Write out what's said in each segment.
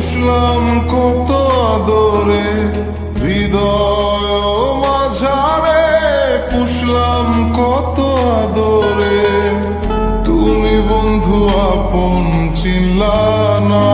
পুষলাম কত আদরে হৃদয় মাঝারে পুষলাম কত আদরে। তুমি বন্ধু আপন চিল্লা না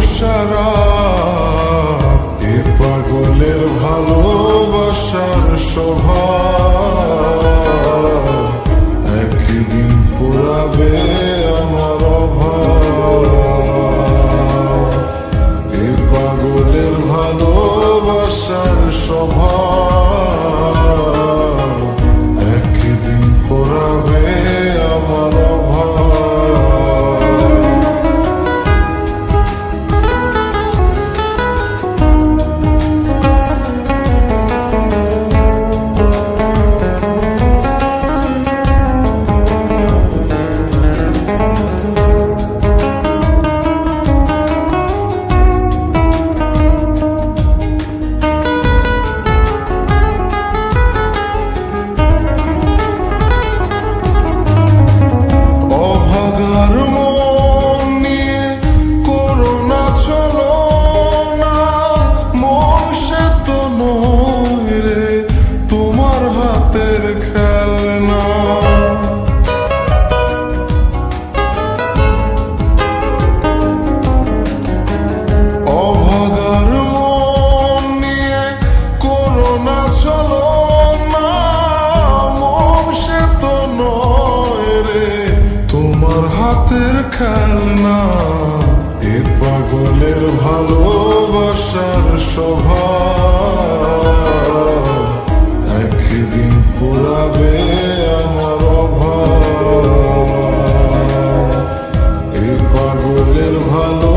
অমাবস্যারা এ পাগলের ভালোবাসার স্বভাব একদিন পুরাবে আমার অভাব। এ পাগলের ভালোবাসার স্বভাব তোমার হাতের খেলনা এ পাগলের ভালোবাসার স্বভাব একদিন পুরাবে আমার অভাব। এ পাগলের ভালোবাসার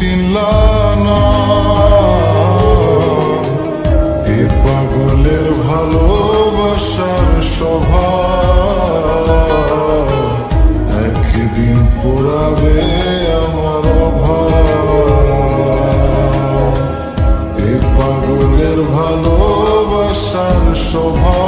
চিনলা না। এ পাগলের ভালোবাসার সভা একদিন পোড়াবে আমার অভাব। এ পাগলের ভালোবাসার সভা